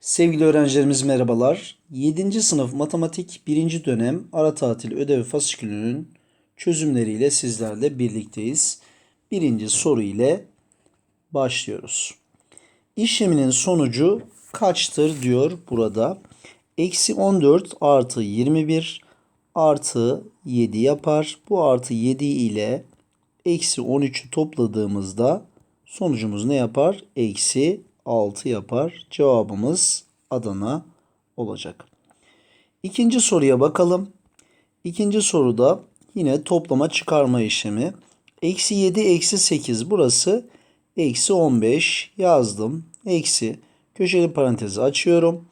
Sevgili öğrencilerimiz merhabalar. 7. sınıf matematik 1. dönem ara tatil ödev fasikülünün çözümleriyle sizlerle birlikteyiz. Birinci soru ile başlıyoruz. İşleminin sonucu kaçtır diyor burada. Eksi 14 artı 21 artı 7 yapar. Bu artı 7 ile eksi 13'ü topladığımızda sonucumuz ne yapar? Eksi 6 yapar. Cevabımız Adana olacak. İkinci soruya bakalım. İkinci soruda yine toplama çıkarma işlemi. Eksi 7 eksi 8 burası eksi 15 yazdım. Eksi köşeli parantezi açıyorum.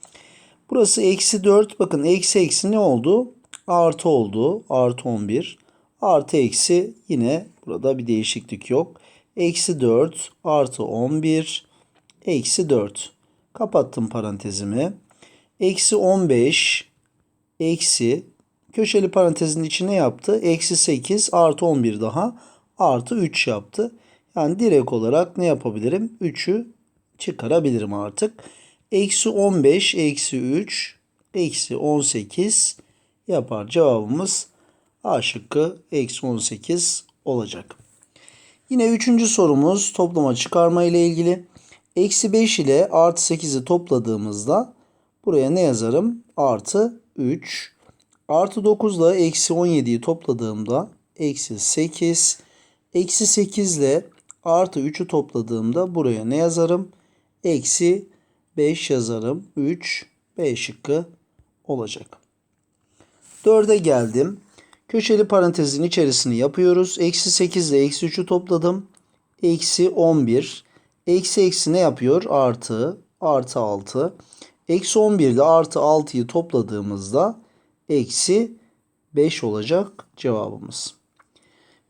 Burası eksi 4 bakın eksi eksi ne oldu? Artı oldu. Artı 11. Artı eksi yine burada bir değişiklik yok. Eksi 4 artı 11 eksi 4. Kapattım parantezimi. Eksi 15 eksi köşeli parantezin içine yaptı. Eksi 8 artı 11 daha artı 3 yaptı. Yani direkt olarak ne yapabilirim? 3'ü çıkarabilirim artık. Eksi 15 eksi 3 eksi 18 yapar. Cevabımız A şıkkı eksi 18 olacak. Yine üçüncü sorumuz toplama çıkarma ile ilgili. Eksi 5 ile artı 8'i topladığımızda buraya ne yazarım? Artı 3. Artı 9 ile eksi 17'yi topladığımda eksi 8. Eksi 8 ile artı 3'ü topladığımda buraya ne yazarım? Eksi 5 yazarım. 3, B şıkkı olacak. 4'e geldim. Köşeli parantezin içerisini yapıyoruz. Eksi 8 ile eksi 3'ü topladım. Eksi 11. Eksi eksi ne yapıyor? Artı. Artı 6. Eksi 11 ile artı 6'yı topladığımızda eksi 5 olacak cevabımız.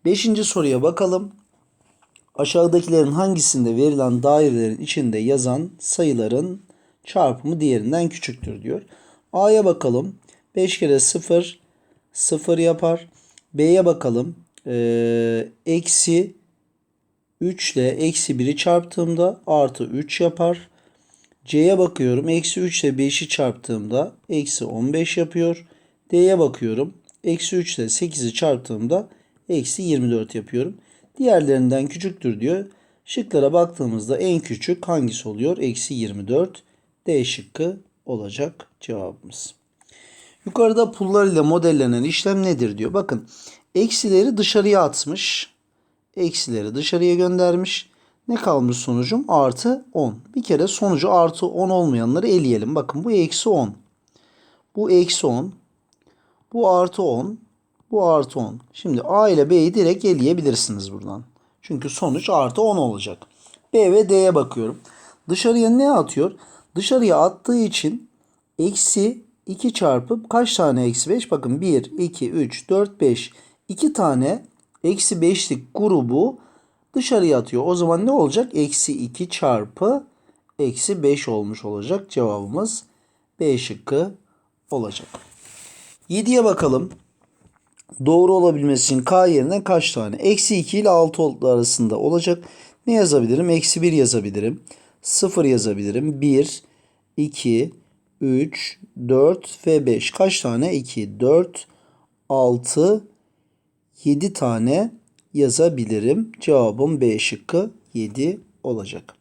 Beşinci soruya bakalım. Aşağıdakilerin hangisinde verilen dairelerin içinde yazan sayıların çarpımı diğerinden küçüktür diyor. A'ya bakalım. 5 kere 0 0 yapar. B'ye bakalım. Ee, eksi 3 ile eksi 1'i çarptığımda artı 3 yapar. C'ye bakıyorum. Eksi 3 ile 5'i çarptığımda eksi 15 yapıyor. D'ye bakıyorum. Eksi 3 ile 8'i çarptığımda eksi 24 yapıyorum. Diğerlerinden küçüktür diyor. Şıklara baktığımızda en küçük hangisi oluyor? Eksi 24. D şıkkı olacak cevabımız. Yukarıda pullar ile modellenen işlem nedir diyor. Bakın eksileri dışarıya atmış. Eksileri dışarıya göndermiş. Ne kalmış sonucum? Artı 10. Bir kere sonucu artı 10 olmayanları eleyelim. Bakın bu eksi 10. Bu eksi 10. Bu artı 10. Bu artı 10. Şimdi A ile B'yi direkt eleyebilirsiniz buradan. Çünkü sonuç artı 10 olacak. B ve D'ye bakıyorum. Dışarıya ne atıyor? Dışarıya attığı için eksi 2 çarpıp kaç tane eksi 5? Bakın 1, 2, 3, 4, 5. 2 tane eksi 5'lik grubu dışarıya atıyor. O zaman ne olacak? Eksi 2 çarpı eksi 5 olmuş olacak. Cevabımız B şıkkı olacak. 7'ye bakalım. Doğru olabilmesi için K yerine kaç tane? Eksi 2 ile 6 arasında olacak. Ne yazabilirim? Eksi 1 yazabilirim. 0 yazabilirim. 1, 2, 3, 4 ve 5. Kaç tane? 2, 4, 6, 7 tane yazabilirim. Cevabım B şıkkı 7 olacak.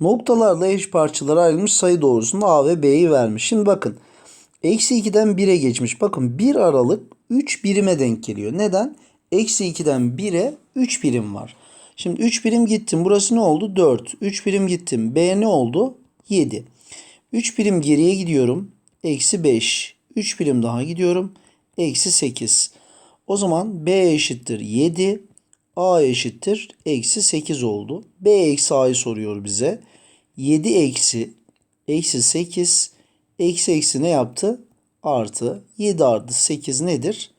Noktalarla eş parçalara ayrılmış sayı doğrusunda A ve B'yi vermiş. Şimdi bakın. Eksi 2'den 1'e geçmiş. Bakın 1 aralık 3 birime denk geliyor. Neden? Eksi 2'den 1'e 3 birim var. Şimdi 3 birim gittim. Burası ne oldu? 4. 3 birim gittim. B ne oldu? 7. 3 birim geriye gidiyorum. Eksi 5. 3 birim daha gidiyorum. Eksi 8. O zaman B eşittir 7. A eşittir eksi 8 oldu. B eksi A'yı soruyor bize. 7 eksi eksi 8 eksi eksi ne yaptı? Artı 7 artı 8 nedir?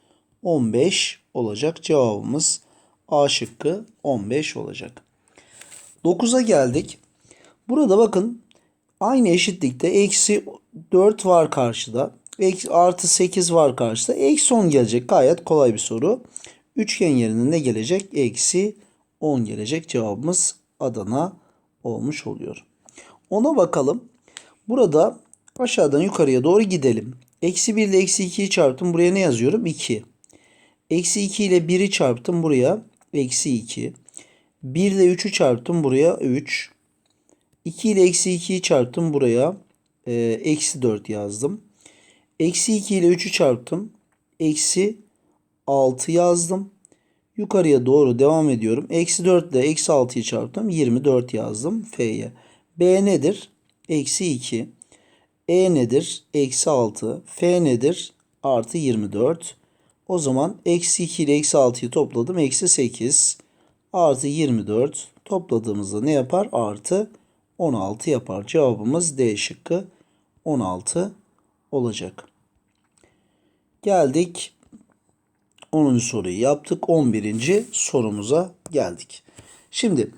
15 olacak. Cevabımız A şıkkı 15 olacak. 9'a geldik. Burada bakın aynı eşitlikte eksi 4 var karşıda. Artı 8 var karşıda. Eksi 10 gelecek. Gayet kolay bir soru. Üçgen yerine ne gelecek? Eksi 10 gelecek. Cevabımız Adana olmuş oluyor. Ona bakalım. Burada aşağıdan yukarıya doğru gidelim. Eksi 1 ile eksi 2'yi çarptım. Buraya ne yazıyorum? 2. Eksi 2 ile 1'i çarptım. Buraya eksi 2. 1 ile 3'ü çarptım. Buraya 3. 2 ile eksi 2'yi çarptım. Buraya e, eksi 4 yazdım. Eksi 2 ile 3'ü çarptım. Eksi 6 yazdım. Yukarıya doğru devam ediyorum. Eksi 4 ile eksi 6'yı çarptım. 24 yazdım F'ye. B nedir? Eksi 2. E nedir? Eksi 6. F nedir? Artı 24. O zaman eksi 2 ile eksi 6'yı topladım. Eksi 8. Artı 24. Topladığımızda ne yapar? Artı 16 yapar. Cevabımız D şıkkı 16 olacak. Geldik 10. soruyu yaptık. 11. sorumuza geldik. Şimdi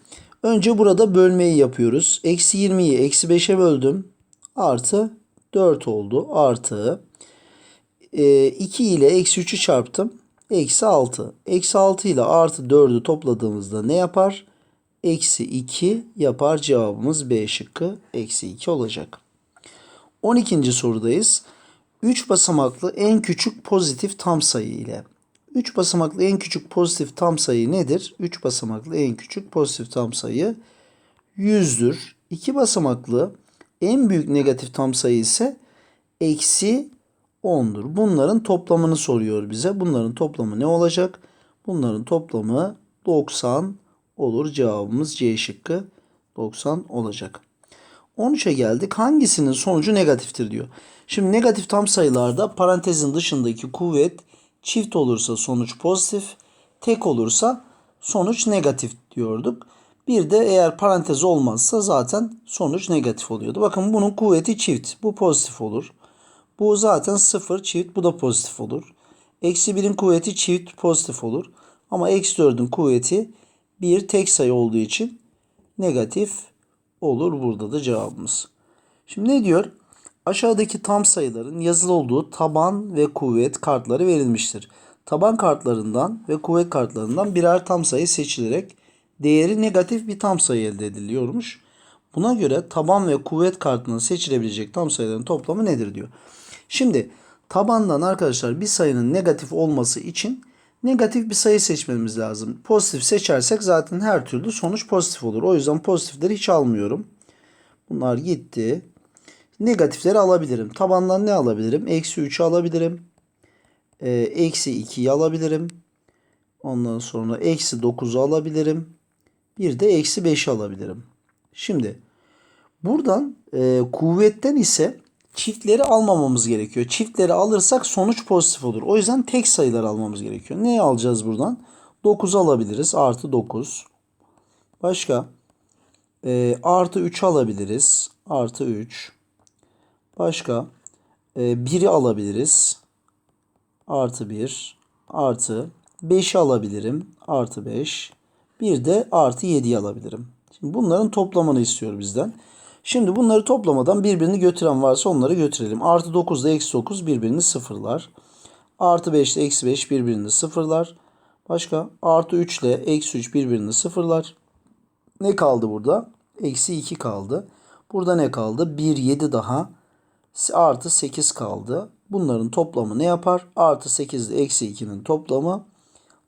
önce burada bölmeyi yapıyoruz. Eksi 20'yi eksi 5'e böldüm. Artı 4 oldu. Artı e, 2 ile eksi 3'ü çarptım. Eksi 6. Eksi 6 ile artı 4'ü topladığımızda ne yapar? Eksi 2 yapar. Cevabımız B şıkkı. Eksi 2 olacak. 12. sorudayız. 3 basamaklı en küçük pozitif tam sayı ile 3 basamaklı en küçük pozitif tam sayı nedir? 3 basamaklı en küçük pozitif tam sayı 100'dür. 2 basamaklı en büyük negatif tam sayı ise eksi 10'dur. Bunların toplamını soruyor bize. Bunların toplamı ne olacak? Bunların toplamı 90 olur. Cevabımız C şıkkı 90 olacak. 13'e geldik. Hangisinin sonucu negatiftir diyor. Şimdi negatif tam sayılarda parantezin dışındaki kuvvet çift olursa sonuç pozitif, tek olursa sonuç negatif diyorduk. Bir de eğer parantez olmazsa zaten sonuç negatif oluyordu. Bakın bunun kuvveti çift. Bu pozitif olur. Bu zaten sıfır çift. Bu da pozitif olur. Eksi 1'in kuvveti çift pozitif olur. Ama eksi 4'ün kuvveti bir tek sayı olduğu için negatif olur. Burada da cevabımız. Şimdi ne diyor? Aşağıdaki tam sayıların yazılı olduğu taban ve kuvvet kartları verilmiştir. Taban kartlarından ve kuvvet kartlarından birer tam sayı seçilerek değeri negatif bir tam sayı elde ediliyormuş. Buna göre taban ve kuvvet kartından seçilebilecek tam sayıların toplamı nedir diyor. Şimdi tabandan arkadaşlar bir sayının negatif olması için negatif bir sayı seçmemiz lazım. Pozitif seçersek zaten her türlü sonuç pozitif olur. O yüzden pozitifleri hiç almıyorum. Bunlar gitti. Negatifleri alabilirim. Tabandan ne alabilirim? Eksi 3'ü alabilirim. Ee, eksi 2'yi alabilirim. Ondan sonra eksi 9'u alabilirim. Bir de eksi 5'i alabilirim. Şimdi buradan e, kuvvetten ise çiftleri almamamız gerekiyor. Çiftleri alırsak sonuç pozitif olur. O yüzden tek sayılar almamız gerekiyor. Ne alacağız buradan? 9 alabiliriz. Artı 9. Başka? E, artı 3 alabiliriz. Artı 3. Başka? E, 1'i alabiliriz. Artı 1. Artı 5'i alabilirim. Artı 5. Bir de artı 7'yi alabilirim. Şimdi bunların toplamını istiyor bizden. Şimdi bunları toplamadan birbirini götüren varsa onları götürelim. Artı 9 ile eksi 9 birbirini sıfırlar. Artı 5 ile eksi 5 birbirini sıfırlar. Başka? Artı 3 ile eksi 3 birbirini sıfırlar. Ne kaldı burada? Eksi 2 kaldı. Burada ne kaldı? 1, 7 daha. Artı 8 kaldı. Bunların toplamı ne yapar? Artı 8 ile eksi 2'nin toplamı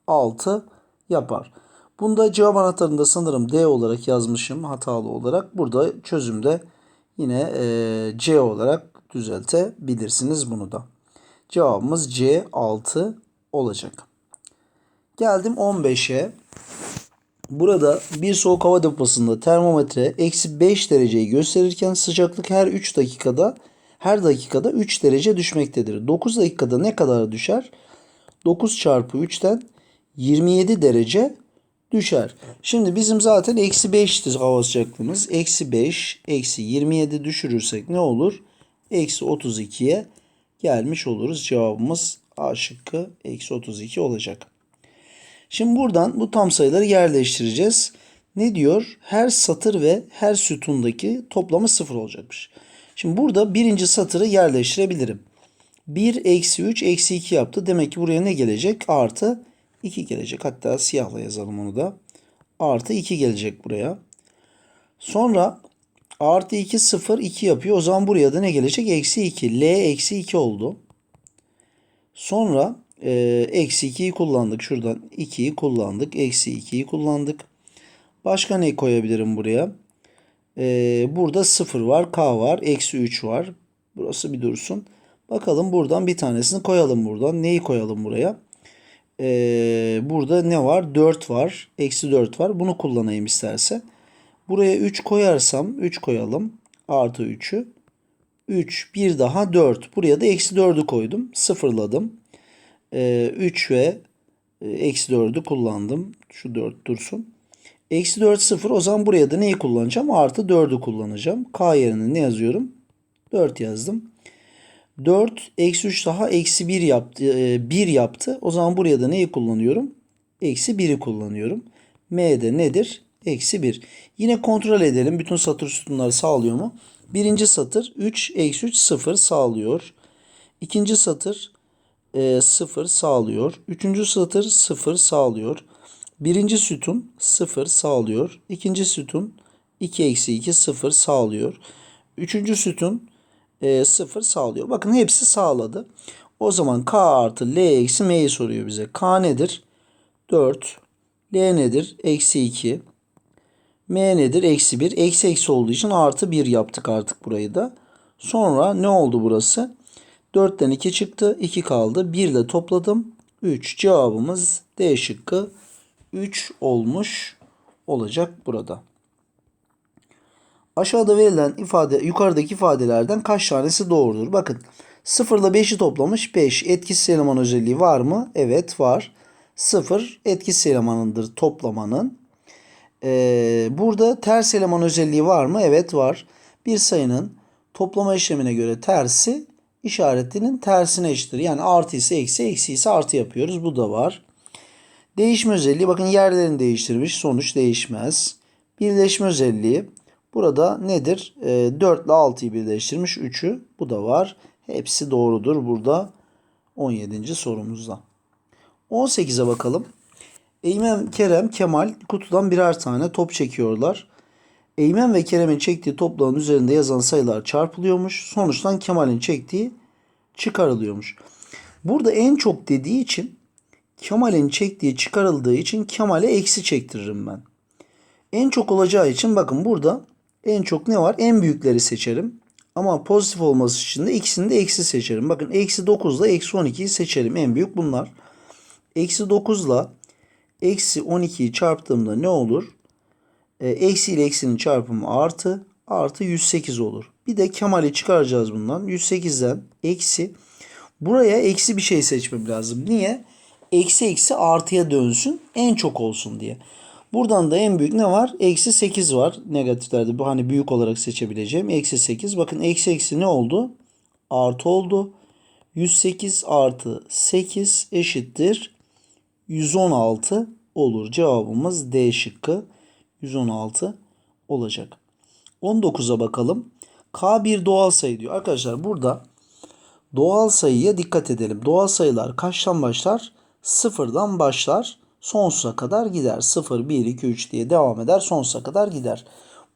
6 yapar. Bunda cevap anahtarında sanırım D olarak yazmışım hatalı olarak. Burada çözümde yine e, C olarak düzeltebilirsiniz bunu da. Cevabımız C 6 olacak. Geldim 15'e. Burada bir soğuk hava deposunda termometre eksi 5 dereceyi gösterirken sıcaklık her 3 dakikada her dakikada 3 derece düşmektedir. 9 dakikada ne kadar düşer? 9 çarpı 3'ten 27 derece düşer. Şimdi bizim zaten eksi 5'ti hava sıcaklığımız. Eksi 5, eksi 27 düşürürsek ne olur? Eksi 32'ye gelmiş oluruz. Cevabımız A şıkkı eksi 32 olacak. Şimdi buradan bu tam sayıları yerleştireceğiz. Ne diyor? Her satır ve her sütundaki toplamı sıfır olacakmış. Şimdi burada birinci satırı yerleştirebilirim. 1 eksi 3 eksi 2 yaptı. Demek ki buraya ne gelecek? Artı 2 gelecek. Hatta siyahla yazalım onu da. Artı 2 gelecek buraya. Sonra Artı 2 0 2 yapıyor. O zaman buraya da ne gelecek? Eksi 2. L eksi 2 oldu. Sonra e, eksi 2'yi kullandık. Şuradan 2'yi kullandık. Eksi 2'yi kullandık. Başka ne koyabilirim buraya? E, burada 0 var. K var. Eksi 3 var. Burası bir dursun. Bakalım buradan bir tanesini koyalım buradan. Neyi koyalım buraya? E, burada ne var? 4 var. Eksi 4 var. Bunu kullanayım isterse. Buraya 3 koyarsam 3 koyalım. Artı 3'ü. 3 bir daha 4. Buraya da eksi 4'ü koydum. Sıfırladım. Ee, 3 ve e, eksi 4'ü kullandım. Şu 4 dursun. Eksi 4 0. O zaman buraya da neyi kullanacağım? Artı 4'ü kullanacağım. K yerine ne yazıyorum? 4 yazdım. 4 eksi 3 daha eksi 1 yaptı. 1 yaptı. O zaman buraya da neyi kullanıyorum? Eksi 1'i kullanıyorum. M'de nedir? Eksi 1. Yine kontrol edelim. Bütün satır sütunları sağlıyor mu? Birinci satır 3 eksi 3 0 sağlıyor. İkinci satır e, 0 sağlıyor. Üçüncü satır 0 sağlıyor. Birinci sütun 0 sağlıyor. İkinci sütun 2 eksi 2 0 sağlıyor. Üçüncü sütun e, 0 sağlıyor. Bakın hepsi sağladı. O zaman K artı L eksi M'yi soruyor bize. K nedir? 4. L nedir? Eksi 2. M nedir? Eksi 1. Eksi eksi olduğu için artı 1 yaptık artık burayı da. Sonra ne oldu burası? 4'ten 2 çıktı. 2 kaldı. 1 ile topladım. 3. Cevabımız D şıkkı 3 olmuş olacak burada. Aşağıda verilen ifade yukarıdaki ifadelerden kaç tanesi doğrudur? Bakın 0 ile 5'i toplamış 5. Etkisiz eleman özelliği var mı? Evet var. 0 etkisiz elemanındır toplamanın. Ee, burada ters eleman özelliği var mı? Evet var. Bir sayının toplama işlemine göre tersi işaretinin tersine eşittir. Yani artı ise eksi, eksi ise artı yapıyoruz. Bu da var. Değişme özelliği bakın yerlerini değiştirmiş. Sonuç değişmez. Birleşme özelliği burada nedir? E, 4 ile 6'yı birleştirmiş. 3'ü bu da var. Hepsi doğrudur burada 17. sorumuzda. 18'e bakalım. Eymen, Kerem, Kemal kutudan birer tane top çekiyorlar. Eymen ve Kerem'in çektiği topların üzerinde yazan sayılar çarpılıyormuş. Sonuçtan Kemal'in çektiği çıkarılıyormuş. Burada en çok dediği için Kemal'in çektiği çıkarıldığı için Kemal'e eksi çektiririm ben. En çok olacağı için bakın burada en çok ne var? En büyükleri seçerim. Ama pozitif olması için de ikisini de eksi seçerim. Bakın eksi 9 ile eksi 12'yi seçerim. En büyük bunlar. Eksi 9 ile eksi 12'yi çarptığımda ne olur? E, eksi ile eksinin çarpımı artı. Artı 108 olur. Bir de Kemal'i çıkaracağız bundan. 108'den eksi. Buraya eksi bir şey seçmem lazım. Niye? Eksi eksi artıya dönsün. En çok olsun diye. Buradan da en büyük ne var? Eksi 8 var. Negatiflerde bu hani büyük olarak seçebileceğim. Eksi 8. Bakın eksi eksi ne oldu? Artı oldu. 108 artı 8 eşittir 116 olur. Cevabımız D şıkkı 116 olacak. 19'a bakalım. K bir doğal sayı diyor. Arkadaşlar burada doğal sayıya dikkat edelim. Doğal sayılar kaçtan başlar? Sıfırdan başlar. Sonsuza kadar gider. 0, 1, 2, 3 diye devam eder. Sonsuza kadar gider.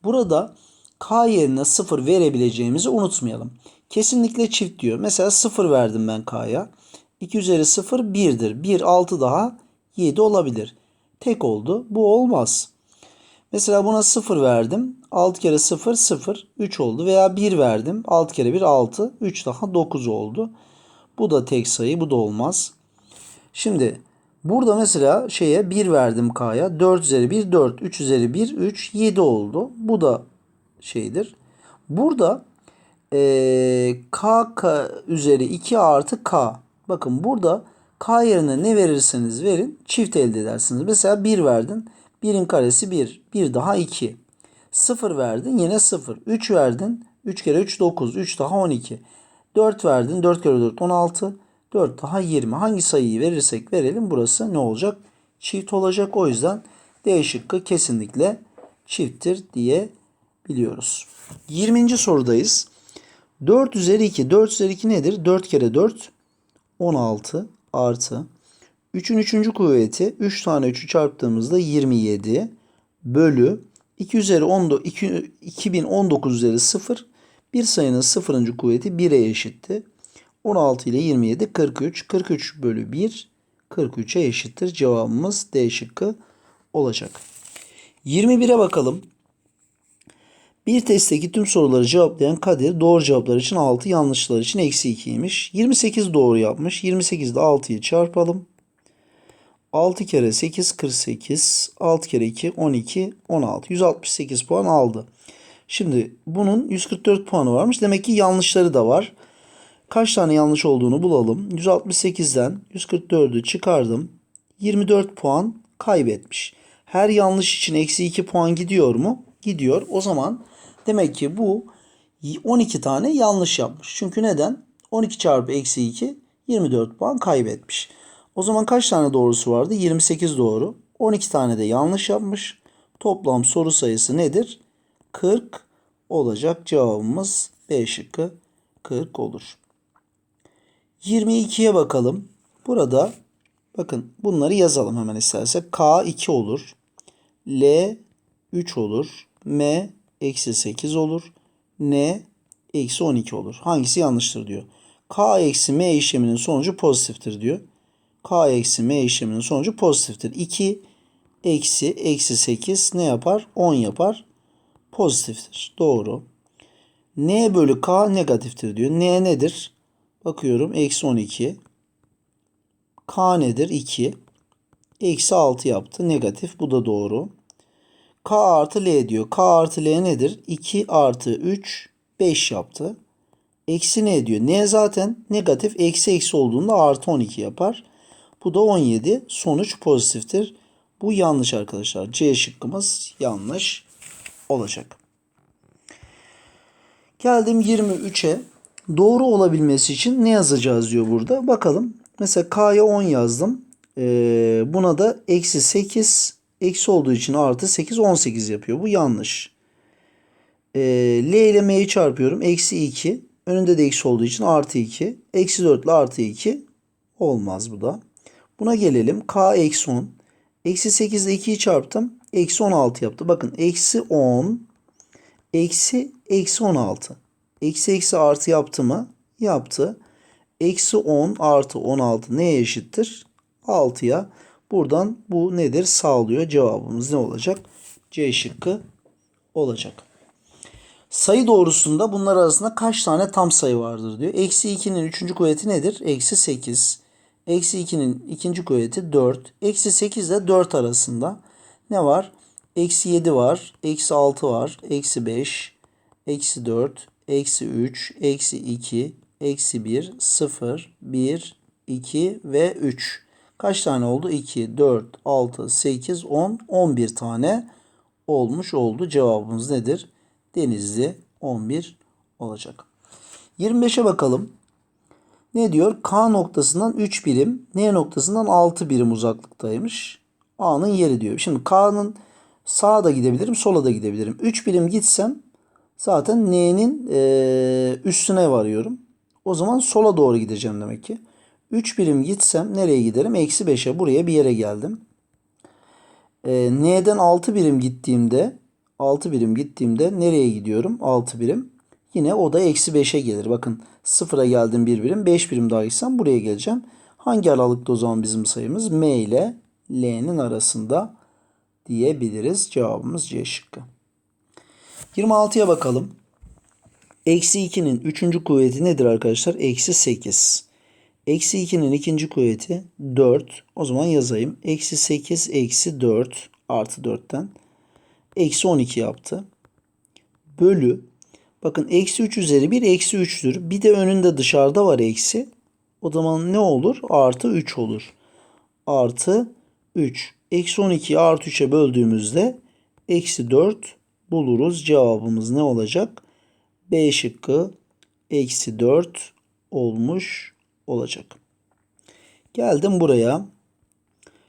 Burada K yerine 0 verebileceğimizi unutmayalım. Kesinlikle çift diyor. Mesela 0 verdim ben K'ya. 2 üzeri 0 1'dir. 1 6 daha 7 olabilir. Tek oldu. Bu olmaz. Mesela buna 0 verdim. 6 kere 0 0 3 oldu. Veya 1 verdim. 6 kere 1 6 3 daha 9 oldu. Bu da tek sayı. Bu da olmaz. Şimdi burada mesela şeye 1 verdim K'ya. 4 üzeri 1 4. 3 üzeri 1 3 7 oldu. Bu da şeydir. Burada ee, K, K üzeri 2 artı K. Bakın burada K yerine ne verirseniz verin çift elde edersiniz. Mesela 1 verdin. 1'in karesi 1. 1 daha 2. 0 verdin yine 0. 3 verdin. 3 kere 3 9. 3 daha 12. 4 verdin. 4 kere 4 16. 4 daha 20. Hangi sayıyı verirsek verelim burası ne olacak? Çift olacak. O yüzden D şıkkı kesinlikle çifttir diye biliyoruz. 20. sorudayız. 4 üzeri 2. 4 üzeri 2 nedir? 4 kere 4 16 artı 3'ün 3. kuvveti 3 tane 3'ü çarptığımızda 27 bölü 2 üzeri 10, 2, 2019 üzeri 0. Bir sayının sıfırıncı kuvveti 1'e eşitti. 16 ile 27 43. 43 bölü 1 43'e eşittir. Cevabımız D şıkkı olacak. 21'e bakalım. Bir testteki tüm soruları cevaplayan Kadir doğru cevaplar için 6 yanlışlar için eksi 2'ymiş. 28 doğru yapmış. 28'de 6'yı çarpalım. 6 kere 8 48. 6 kere 2 12 16. 168 puan aldı. Şimdi bunun 144 puanı varmış. Demek ki yanlışları da var. Kaç tane yanlış olduğunu bulalım. 168'den 144'ü çıkardım. 24 puan kaybetmiş. Her yanlış için eksi 2 puan gidiyor mu? Gidiyor. O zaman demek ki bu 12 tane yanlış yapmış. Çünkü neden? 12 çarpı eksi 2 24 puan kaybetmiş. O zaman kaç tane doğrusu vardı? 28 doğru. 12 tane de yanlış yapmış. Toplam soru sayısı nedir? 40 olacak. Cevabımız B şıkkı 40 olur. 22'ye bakalım. Burada bakın bunları yazalım hemen istersek. K 2 olur. L 3 olur. M eksi 8 olur. N eksi 12 olur. Hangisi yanlıştır diyor. K eksi M işleminin sonucu pozitiftir diyor. K eksi M işleminin sonucu pozitiftir. 2 eksi eksi 8 ne yapar? 10 yapar. Pozitiftir. Doğru. N bölü K negatiftir diyor. N nedir? Bakıyorum. Eksi 12. K nedir? 2. Eksi 6 yaptı. Negatif. Bu da doğru. K artı L diyor. K artı L nedir? 2 artı 3 5 yaptı. Eksi ne diyor? N zaten negatif. Eksi eksi olduğunda artı 12 yapar. Bu da 17. Sonuç pozitiftir. Bu yanlış arkadaşlar. C şıkkımız yanlış olacak. Geldim 23'e. Doğru olabilmesi için ne yazacağız diyor burada. Bakalım. Mesela K'ya 10 yazdım. Ee, buna da eksi 8 eksi olduğu için artı 8 18 yapıyor. Bu yanlış. Ee, L ile M'yi çarpıyorum. Eksi 2. Önünde de eksi olduğu için artı 2. Eksi 4 ile artı 2. Olmaz bu da. Buna gelelim. K eksi 10. Eksi 8 ile 2'yi çarptım. Eksi 16 yaptı. Bakın eksi 10 eksi eksi 16. Eksi eksi artı yaptı mı? Yaptı. Eksi 10 artı 16 neye eşittir? 6'ya. Buradan bu nedir? Sağlıyor. Cevabımız ne olacak? C şıkkı olacak. Sayı doğrusunda bunlar arasında kaç tane tam sayı vardır diyor. Eksi 2'nin 3. kuvveti nedir? Eksi 8. Eksi 2'nin ikinci kuvveti 4. Eksi 8 ile 4 arasında ne var? Eksi 7 var. Eksi 6 var. Eksi 5. Eksi 4. Eksi 3. Eksi 2. Eksi 1. 0. 1. 2 ve 3. Kaç tane oldu? 2, 4, 6, 8, 10, 11 tane olmuş oldu. Cevabımız nedir? Denizli 11 olacak. 25'e bakalım. Ne diyor? K noktasından 3 birim, N noktasından 6 birim uzaklıktaymış. A'nın yeri diyor. Şimdi K'nın sağa da gidebilirim, sola da gidebilirim. 3 birim gitsem zaten N'nin e, üstüne varıyorum. O zaman sola doğru gideceğim demek ki. 3 birim gitsem nereye giderim? Eksi 5'e buraya bir yere geldim. E, N'den 6 birim gittiğimde 6 birim gittiğimde nereye gidiyorum? 6 birim. Yine o da eksi 5'e gelir. Bakın sıfıra geldim bir birim. 5 birim daha gitsem buraya geleceğim. Hangi aralıkta o zaman bizim sayımız? M ile L'nin arasında diyebiliriz. Cevabımız C şıkkı. 26'ya bakalım. Eksi 2'nin 3. kuvveti nedir arkadaşlar? Eksi 8. Eksi 2'nin ikinci kuvveti 4. O zaman yazayım. Eksi 8 eksi 4 artı 4'ten. Eksi 12 yaptı. Bölü. Bakın eksi 3 üzeri 1 eksi 3'tür. Bir de önünde dışarıda var eksi. O zaman ne olur? Artı 3 olur. Artı 3. Eksi 12'yi artı 3'e böldüğümüzde eksi 4 buluruz. Cevabımız ne olacak? B şıkkı eksi 4 olmuş olacak. Geldim buraya.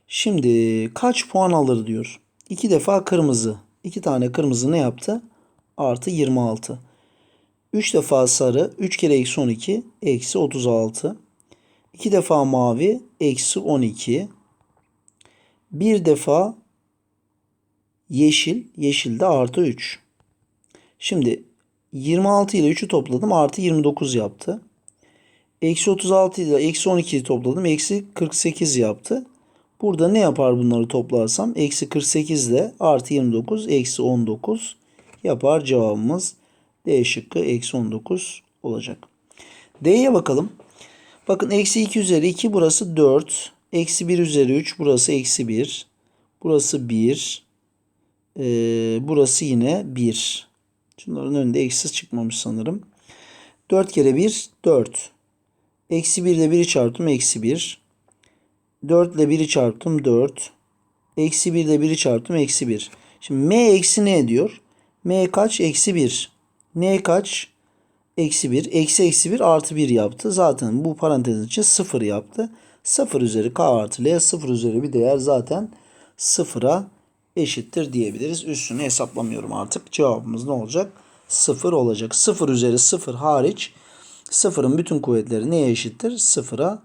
Şimdi kaç puan alır diyor. İki defa kırmızı. İki tane kırmızı ne yaptı? Artı 26. Üç defa sarı. Üç kere eksi 12. Eksi 36. İki defa mavi. Eksi 12. Bir defa Yeşil. Yeşil de artı 3. Şimdi 26 ile 3'ü topladım. Artı 29 yaptı. Eksi 36 ile eksi 12'yi topladım. Eksi 48 yaptı. Burada ne yapar bunları toplarsam? Eksi 48 ile artı 29 eksi 19 yapar cevabımız. D şıkkı eksi 19 olacak. D'ye bakalım. Bakın eksi 2 üzeri 2 burası 4. Eksi 1 üzeri 3 burası eksi 1. Burası 1. Ee, burası yine 1. Şunların önünde eksi çıkmamış sanırım. 4 kere 1 4. Eksi 1 ile 1'i çarptım eksi 1. 4 ile 1'i çarptım 4. Eksi 1 ile 1'i çarptım eksi 1. Şimdi m eksi ne ediyor? m kaç? Eksi 1. n kaç? Eksi 1. Eksi eksi 1 artı 1 yaptı. Zaten bu parantezin için 0 yaptı. 0 üzeri k artı l 0 üzeri bir değer zaten 0'a eşittir diyebiliriz. Üstünü hesaplamıyorum artık. Cevabımız ne olacak? 0 olacak. 0 üzeri 0 hariç sıfırın bütün kuvvetleri neye eşittir? 0'a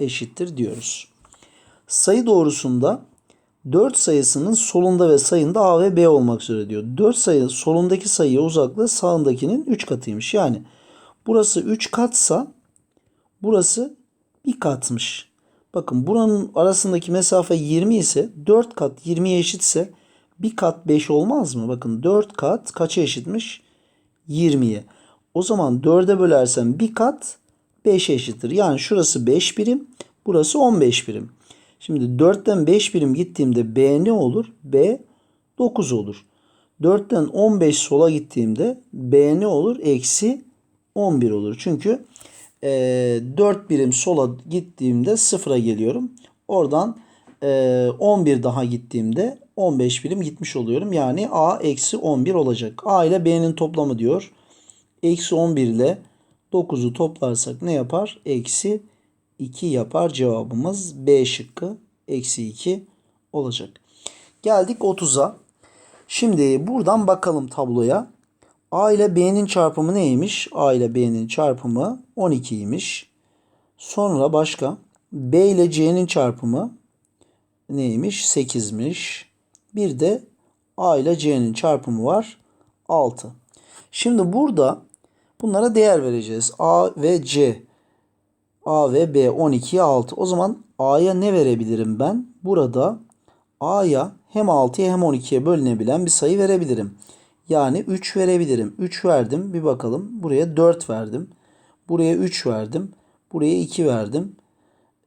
eşittir diyoruz. Sayı doğrusunda 4 sayısının solunda ve sayında A ve B olmak üzere diyor. 4 sayı solundaki sayıya uzaklığı sağındakinin 3 katıymış. Yani burası 3 katsa burası 1 katmış. Bakın buranın arasındaki mesafe 20 ise 4 kat 20'ye eşitse 1 kat 5 olmaz mı? Bakın 4 kat kaça eşitmiş? 20'ye. O zaman 4'e bölersem 1 kat 5 eşittir. Yani şurası 5 birim, burası 15 birim. Şimdi 4'ten 5 birim gittiğimde B ne olur? B 9 olur. 4'ten 15 sola gittiğimde B ne olur? Eksi 11 olur. Çünkü e, 4 birim sola gittiğimde sıfıra geliyorum. Oradan e, 11 daha gittiğimde 15 birim gitmiş oluyorum. Yani A eksi 11 olacak. A ile B'nin toplamı diyor. Eksi 11 ile 9'u toplarsak ne yapar? Eksi 2 yapar. Cevabımız B şıkkı. Eksi 2 olacak. Geldik 30'a. Şimdi buradan bakalım tabloya. A ile B'nin çarpımı neymiş? A ile B'nin çarpımı 12'ymiş. Sonra başka B ile C'nin çarpımı neymiş? 8'miş. Bir de A ile C'nin çarpımı var. 6. Şimdi burada bunlara değer vereceğiz. A ve C. A ve B 12'ye 6. O zaman A'ya ne verebilirim ben? Burada A'ya hem 6'ya hem 12'ye bölünebilen bir sayı verebilirim. Yani 3 verebilirim. 3 verdim. Bir bakalım. Buraya 4 verdim. Buraya 3 verdim. Buraya 2 verdim.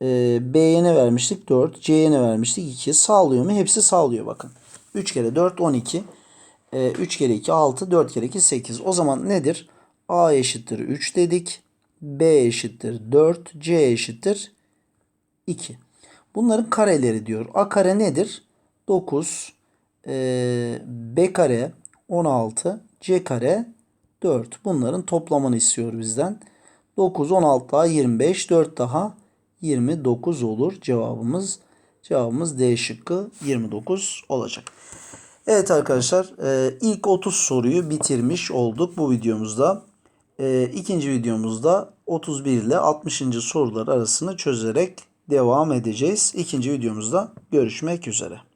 Ee, B'ye ne vermiştik? 4. C'ye ne vermiştik? 2. Sağlıyor mu? Hepsi sağlıyor bakın. 3 kere 4 12. Ee, 3 kere 2 6. 4 kere 2 8. O zaman nedir? A eşittir 3 dedik. B eşittir 4. C eşittir 2. Bunların kareleri diyor. A kare nedir? 9. Ee, B kare 16. C kare 4. Bunların toplamını istiyor bizden. 9, 16 daha 25. 4 daha 29 olur. Cevabımız cevabımız D şıkkı 29 olacak. Evet arkadaşlar e, ilk 30 soruyu bitirmiş olduk bu videomuzda. E, ikinci videomuzda 31 ile 60. sorular arasını çözerek devam edeceğiz. İkinci videomuzda görüşmek üzere.